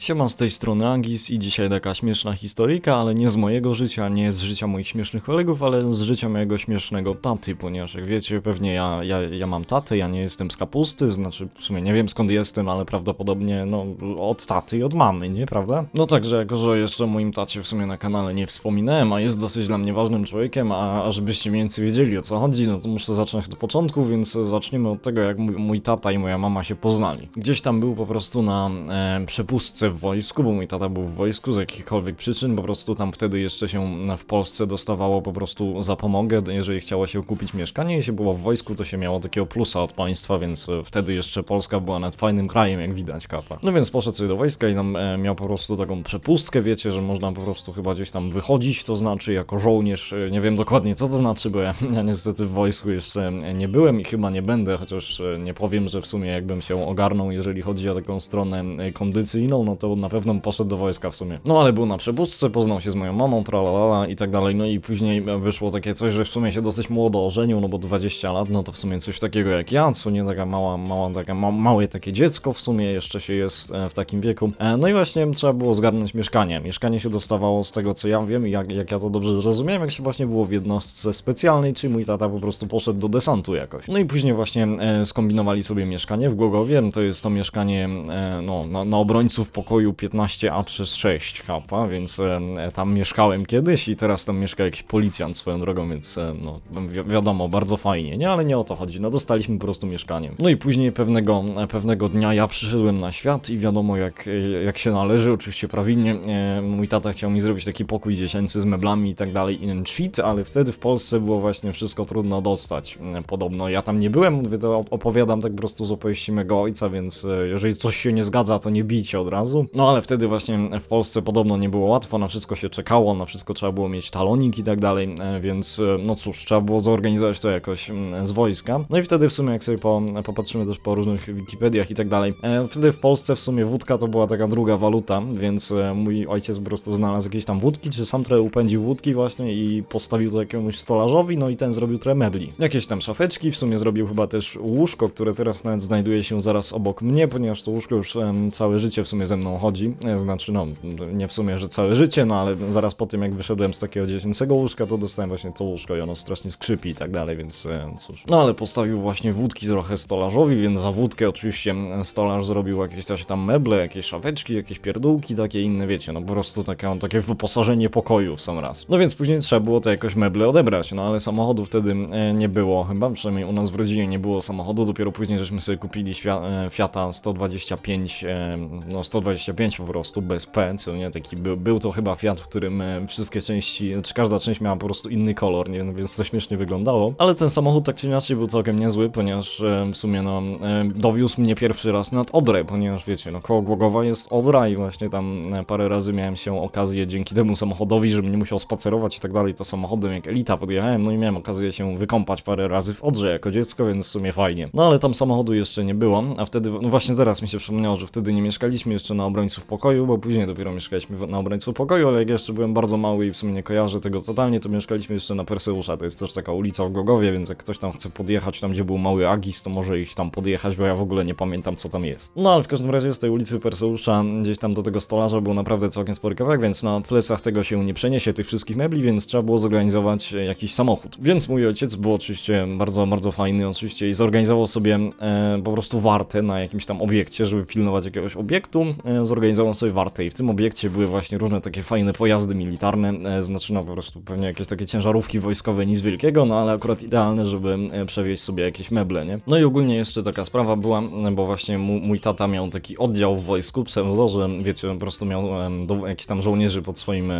Siema z tej strony Agis i dzisiaj taka śmieszna historyjka, ale nie z mojego życia, nie z życia moich śmiesznych kolegów, ale z życia mojego śmiesznego taty, ponieważ jak wiecie, pewnie ja, ja, ja mam tatę, ja nie jestem z kapusty, znaczy w sumie nie wiem skąd jestem, ale prawdopodobnie no od taty i od mamy, nie, prawda? No także jako, że jeszcze o moim tacie w sumie na kanale nie wspominałem, a jest dosyć dla mnie ważnym człowiekiem, a, a żebyście mniej więcej wiedzieli o co chodzi, no to muszę zacząć od początku, więc zaczniemy od tego jak mój, mój tata i moja mama się poznali. Gdzieś tam był po prostu na e, przepustce w wojsku, bo mój tata był w wojsku z jakichkolwiek przyczyn, po prostu tam wtedy jeszcze się w Polsce dostawało po prostu zapomogę, jeżeli chciało się kupić mieszkanie i się było w wojsku, to się miało takiego plusa od państwa, więc e, wtedy jeszcze Polska była nad fajnym krajem, jak widać kapa. No więc poszedł sobie do wojska i tam e, miał po prostu taką przepustkę, wiecie, że można po prostu chyba gdzieś tam wychodzić, to znaczy jako żołnierz, e, nie wiem dokładnie co to znaczy, bo ja, ja niestety w wojsku jeszcze nie byłem i chyba nie będę, chociaż e, nie powiem, że w sumie jakbym się ogarnął, jeżeli chodzi o taką stronę e, kondycyjną, no to na pewno poszedł do wojska w sumie. No ale był na przepustce, poznał się z moją mamą, tralalala i tak dalej, no i później wyszło takie coś, że w sumie się dosyć młodo ożenił, no bo 20 lat, no to w sumie coś takiego jak ja, co nie taka mała, mała, taka ma, małe takie dziecko w sumie, jeszcze się jest e, w takim wieku. E, No i właśnie trzeba było zgarnąć mieszkanie. Mieszkanie się dostawało z tego co ja wiem i jak, jak ja to dobrze zrozumiałem, jak się właśnie było w jednostce specjalnej, czyli mój tata po prostu poszedł do desantu jakoś. No i później właśnie e, skombinowali sobie mieszkanie w Głogowie, to jest to mieszkanie e, no, na, na obrońców pokoju 15A przez 6 kapa, więc tam mieszkałem kiedyś i teraz tam mieszka jakiś policjant swoją drogą, więc no wi wiadomo, bardzo fajnie, nie? Ale nie o to chodzi, no dostaliśmy po prostu mieszkanie. No i później pewnego, pewnego dnia ja przyszedłem na świat i wiadomo jak, jak się należy, oczywiście prawidłnie, e, mój tata chciał mi zrobić taki pokój dziecięcy z meblami i tak dalej, in cheat, ale wtedy w Polsce było właśnie wszystko trudno dostać, e, podobno. Ja tam nie byłem, opowiadam tak po prostu z opowieści mego ojca, więc e, jeżeli coś się nie zgadza, to nie bijcie od razu. No ale wtedy właśnie w Polsce podobno nie było łatwo, na wszystko się czekało, na wszystko trzeba było mieć talonik i tak dalej, e, więc e, no cóż, trzeba było zorganizować to jakoś mm, z wojska. No i wtedy w sumie jak sobie po, popatrzymy też po różnych Wikipediach i tak dalej, e, wtedy w Polsce w sumie wódka to była taka druga waluta, więc mój ojciec po prostu znalazł jakieś tam wódki, czy sam trochę upędził wódki właśnie i postawił to jakiemuś stolarzowi, no i ten zrobił trochę mebli. Jakieś tam szafeczki, w sumie zrobił chyba też łóżko, które teraz nawet znajduje się zaraz obok mnie, ponieważ to łóżko już całe życie w sumie ze mną chodzi, e, znaczy no, nie w sumie, że całe życie, no ale zaraz po tym jak wyszedłem z takiego dziecięcego łóżka, to dostałem właśnie to łóżko i ono strasznie skrzypi i tak dalej, więc e, cóż. No ale postawił właśnie wódki trochę stolarzowi, więc za wódkę oczywiście stolarz zrobił jakieś tam meble, jakieś szafeczki, jakieś pierdółki, takie inne, wiecie, no po prostu takie, takie wyposażenie pokoju w sam raz. No więc później trzeba było to jakoś meble odebrać, no ale samochodu wtedy e, nie było chyba, przynajmniej u nas w rodzinie nie było samochodu, dopiero później żeśmy sobie kupili Fia- Fiata 125, e, no 125 po prostu, bez P, co nie, taki był, był to chyba Fiat, w którym e, wszystkie części, znaczy każda część miała po prostu inny kolor, nie? Wiem, więc to śmiesznie wyglądało, ale ten samochód tak czy inaczej był całkiem niezły, ponieważ e, w sumie no, e, dowiózł mnie pierwszy raz nad Odrę, ponieważ wiecie, no koło Głogowa jest Odra i właśnie tam parę razy miałem się okazję dzięki temu samochodowi, żebym nie musiał spacerować i tak dalej, to samochodem jak Elita podjechałem, no i miałem okazję się wykąpać parę razy w Odrze jako dziecko, więc w sumie fajnie. No ale tam samochodu jeszcze nie było, a wtedy, no właśnie teraz mi się przypomniało, że wtedy nie mieszkaliśmy jeszcze na obrońców pokoju, bo później dopiero mieszkaliśmy na obrońców pokoju, ale jak jeszcze byłem bardzo mały i w sumie nie kojarzę tego totalnie, to mieszkaliśmy jeszcze na Perseusza, to jest też taka ulica w Gogowie, więc jak ktoś tam chce podjechać tam, gdzie był mały Agis, to może iść tam podjechać, bo ja w ogóle nie pamiętam co tam jest. No ale w każdym razie z tej ulicy Perseusza gdzieś tam do tego stolarza był naprawdę całkiem spory kawałek, więc na plecach tego się nie przeniesie, tych wszystkich mebli, więc trzeba było zorganizować e, jakiś samochód. Więc mój ojciec był oczywiście bardzo, bardzo fajny oczywiście i zorganizował sobie e, po prostu wartę na jakimś tam obiekcie, żeby pilnować jakiegoś obiektu, e, zorganizował sobie wartę i w tym obiekcie były właśnie różne takie fajne pojazdy militarne, e, znaczy no po prostu pewnie jakieś takie ciężarówki wojskowe, nic wielkiego, no ale akurat idealne, żeby e, przewieźć sobie jakieś meble, nie? No i ogólnie jeszcze taka sprawa była, e, bo właśnie mój tata miał taki oddział w wojsku, pseudo, że wiecie, po prostu miał do, jakichś tam żołnierzy pod swoim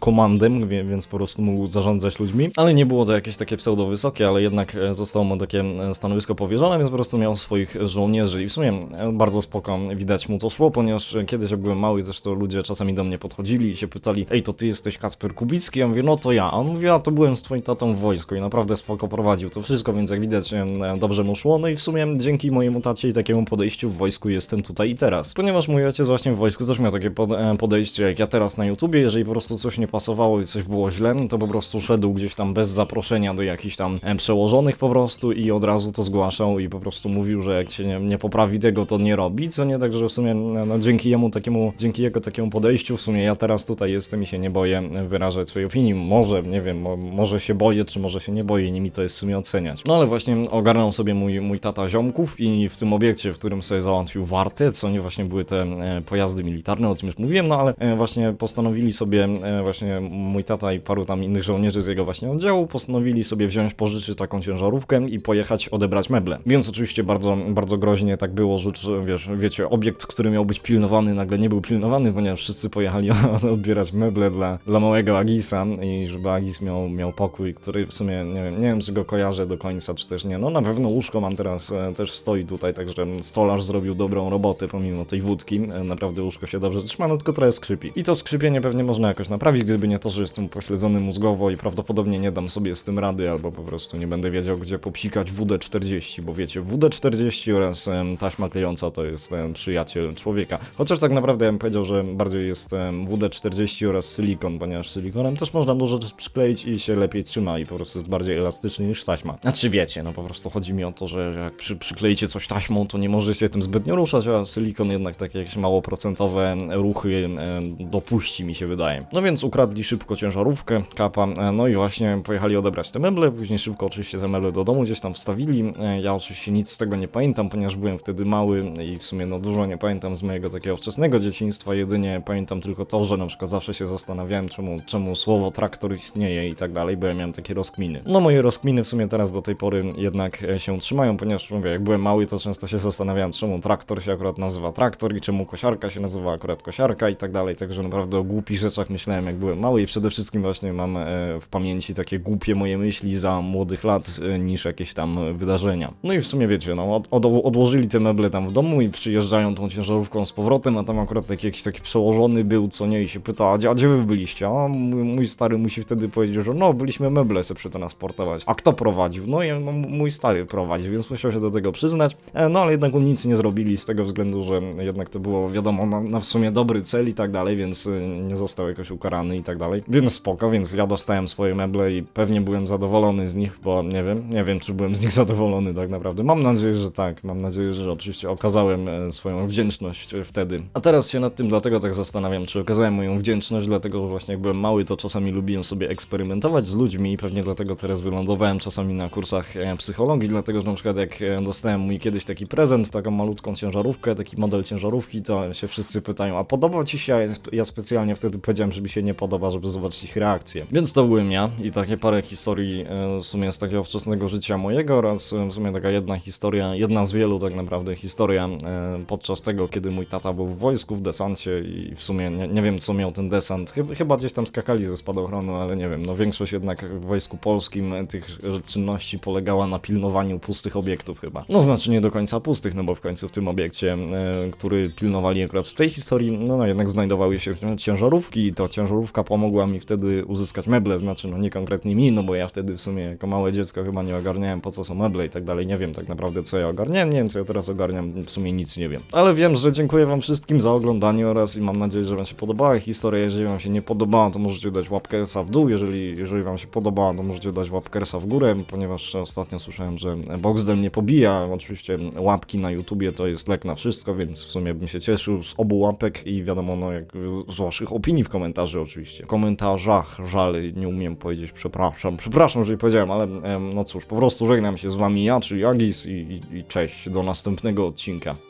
komandem, więc po prostu mógł zarządzać ludźmi, ale nie było to jakieś takie pseudo wysokie, ale jednak zostało mu takie stanowisko powierzone, więc po prostu miał swoich żołnierzy i w sumie bardzo spoko widać mu to szło, ponieważ kiedyś jak byłem mały, zresztą ludzie czasami do mnie podchodzili i się pytali, ej to ty jesteś Kasper Kubicki? Ja mówię, no to ja, a on mówi, a to byłem z twoim tatą w wojsku i naprawdę spoko prowadził to wszystko, więc jak widać dobrze mu szło, no i w sumie dzięki mojemu tacie i takiemu podejściu w wojsku jestem tutaj i teraz. Ponieważ mój ojciec właśnie w wojsku też miał takie pod, podejście jak ja teraz na YouTubie, jeżeli po prostu coś nie pasowało i coś było źle, to po prostu szedł gdzieś tam bez zaproszenia do jakichś tam przełożonych po prostu i od razu to zgłaszał i po prostu mówił, że jak się nie, nie poprawi tego, to nie robi, co nie, także w sumie no, no, dzięki dzięki jemu takiemu, dzięki jego takiemu podejściu w sumie ja teraz tutaj jestem i się nie boję wyrażać swojej opinii. Może, nie wiem, mo, może się boję, czy może się nie boję, nie mi to jest w sumie oceniać. No ale właśnie ogarnął sobie mój, mój tata ziomków i w tym obiekcie, w którym sobie załatwił wartę, co nie właśnie były te e, pojazdy militarne, o tym już mówiłem, no ale e, właśnie postanowili sobie, e, właśnie mój tata i paru tam innych żołnierzy z jego właśnie oddziału, postanowili sobie wziąć, pożyczyć taką ciężarówkę i pojechać odebrać meble. Więc oczywiście bardzo, bardzo groźnie tak było, że wiesz, wiecie, obiekt, który miał być pilnowany, nagle nie był pilnowany, ponieważ wszyscy pojechali odbierać meble dla, dla małego Agisa i żeby Agis miał, miał pokój, który w sumie nie wiem, nie wiem, czy go kojarzę do końca, czy też nie. No na pewno łóżko mam teraz, e, też stoi tutaj, także stolarz zrobił dobrą robotę pomimo tej wódki. E, naprawdę łóżko się dobrze trzyma, no tylko trochę skrzypi. I to skrzypienie pewnie można jakoś naprawić, gdyby nie to, że jestem pośledzony mózgowo i prawdopodobnie nie dam sobie z tym rady, albo po prostu nie będę wiedział, gdzie popsikać WD-40, bo wiecie, WD-40 oraz taśma klejąca to jest przyjaciel człowieka. Chociaż tak naprawdę ja bym powiedział, że bardziej jest em, WD-40 oraz silikon, ponieważ silikonem też można dużo rzeczy przykleić i się lepiej trzyma i po prostu jest bardziej elastyczny niż taśma. Znaczy wiecie, no po prostu chodzi mi o to, że jak przy, przykleicie coś taśmą, to nie możecie tym zbytnio ruszać, a silikon jednak takie jakieś małoprocentowe ruchy e, dopuści, mi się wydaje. No więc ukradli szybko ciężarówkę, kapa, e, no i właśnie pojechali odebrać te meble, później szybko oczywiście te meble do domu gdzieś tam wstawili. E, Ja oczywiście nic z tego nie pamiętam, ponieważ byłem wtedy mały i w sumie no dużo nie pamiętam z mojego takiego wczesnego dzieciństwa, jedynie pamiętam tylko to, że na przykład zawsze się zastanawiałem, czemu, czemu słowo traktor istnieje i tak dalej, bo ja miałem takie rozkminy. No moje rozkminy w sumie teraz do tej pory jednak e, się trzymają, ponieważ mówię, jak byłem mały, to często się zastanawiałem, czemu traktor się akurat nazywa traktor i czemu kosiarka się nazywa akurat kosiarka i tak dalej, także naprawdę o głupich rzeczach myślałem, jak byłem mały i przede wszystkim właśnie mam e, w pamięci takie głupie moje myśli za młodych lat e, niż jakieś tam wydarzenia. No i w sumie wiecie, no od, od, odłożyli te meble tam w domu i przyjeżdżają tą ciężarówką z powrotem, a tam akurat taki jakiś taki przełożony był, co nie, i się pyta, a gdzie, wy byliście? A mój, mój stary musi wtedy powiedzieć, że no, byliśmy meble sobie przetransportować. A kto prowadził? No i no, mój stary prowadził, więc musiał się do tego przyznać. E, No ale jednak nic nie zrobili z tego względu, że jednak to było wiadomo na, na w sumie dobry cel i tak dalej, więc y, nie został jakoś ukarany i tak dalej. Więc spoko, więc ja dostałem swoje meble i pewnie byłem zadowolony z nich, bo nie wiem, nie wiem czy byłem z nich zadowolony tak naprawdę. Mam nadzieję, że tak. Mam nadzieję, że oczywiście okazałem e, swoją wdzięczność e, A teraz się nad tym dlatego tak zastanawiam, czy okazałem moją wdzięczność, dlatego że właśnie jak byłem mały, to czasami lubiłem sobie eksperymentować z ludźmi i pewnie dlatego teraz wylądowałem czasami na kursach e, psychologii, dlatego że na przykład jak e, dostałem mój kiedyś taki prezent, taką malutką ciężarówkę, taki model ciężarówki, to się wszyscy pytają, a podoba ci się? Ja, ja specjalnie wtedy powiedziałem, że mi się nie podoba, żeby zobaczyć ich reakcję. Więc to byłem ja i takie parę historii e, w sumie z takiego wczesnego życia mojego oraz w sumie taka jedna historia, jedna z wielu tak naprawdę historia podczas tego, kiedy mój tata był w wojsku, w desancie i w sumie nie, nie wiem co miał ten desant, chyba, gdzieś tam skakali ze spadochronu, ale nie wiem, no większość jednak w wojsku polskim e, tych czynności polegała na pilnowaniu pustych obiektów chyba. No znaczy nie do końca pustych, no bo w końcu w tym obiekcie, e, który pilnowali akurat w tej historii, no, no jednak znajdowały się ciężarówki i to ciężarówka pomogła mi wtedy uzyskać meble, znaczy no nie konkretnie mi, no bo ja wtedy w sumie jako małe dziecko chyba nie ogarniałem po co są meble i tak dalej, nie wiem tak naprawdę co ja ogarniałem, nie wiem co ja teraz ogarniam, w sumie nic nie wiem. Ale wiem, że dziękuję wam wszystkim za oglądanie oraz i mam nadzieję, że wam się podobała historia, jeżeli wam się nie podobała, to możecie dać łapkę w dół, jeżeli, jeżeli wam się podobała, to możecie dać łapkę w górę, ponieważ ostatnio słyszałem, że Boxdel mnie pobija, oczywiście łapki na YouTubie to jest lek na wszystko, więc w sumie bym się cieszył z obu łapek i wiadomo, no jak z waszych opinii w komentarzy oczywiście. W komentarzach, żal, nie umiem powiedzieć przepraszam, przepraszam, jeżeli powiedziałem, ale no cóż, po prostu żegnam się z wami ja, czyli Agis i, i, i cześć, do następnego odcinka.